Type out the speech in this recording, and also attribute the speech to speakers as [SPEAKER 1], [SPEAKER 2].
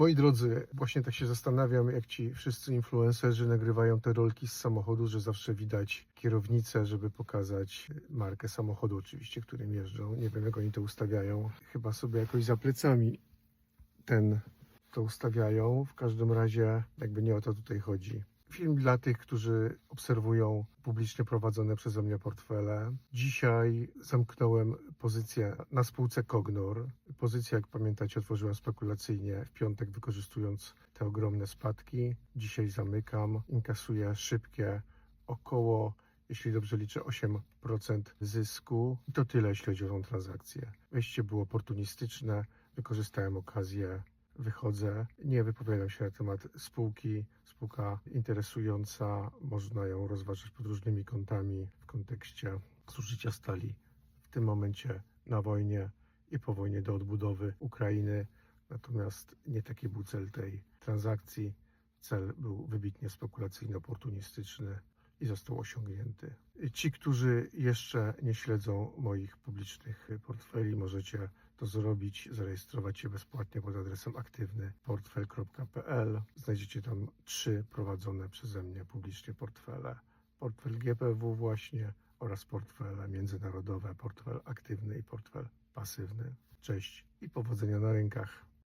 [SPEAKER 1] Moi drodzy, właśnie tak się zastanawiam, jak ci wszyscy influencerzy nagrywają te rolki z samochodu, że zawsze widać kierownicę, żeby pokazać markę samochodu oczywiście, którym jeżdżą. Nie wiem, jak oni to ustawiają. Chyba sobie jakoś za plecami ten to ustawiają. W każdym razie jakby nie o to tutaj chodzi. Film dla tych, którzy obserwują publicznie prowadzone przeze mnie portfele. Dzisiaj zamknąłem pozycję na spółce Cognor. Pozycję, jak pamiętacie, otworzyłem spekulacyjnie w piątek, wykorzystując te ogromne spadki. Dzisiaj zamykam, inkasuję szybkie około, jeśli dobrze liczę, 8% zysku. I to tyle, jeśli chodzi o tą transakcję. Wejście było oportunistyczne, wykorzystałem okazję wychodzę. Nie wypowiadam się na temat spółki. Spółka interesująca, można ją rozważać pod różnymi kątami w kontekście zużycia stali w tym momencie na wojnie i po wojnie do odbudowy Ukrainy. Natomiast nie taki był cel tej transakcji. Cel był wybitnie spekulacyjny, oportunistyczny i został osiągnięty. Ci, którzy jeszcze nie śledzą moich publicznych portfeli, możecie to zrobić, zarejestrować się bezpłatnie pod adresem aktywnyportfel.pl. Znajdziecie tam trzy prowadzone przeze mnie publicznie portfele. Portfel GPW właśnie oraz portfele międzynarodowe, portfel aktywny i portfel pasywny. Cześć i powodzenia na rynkach.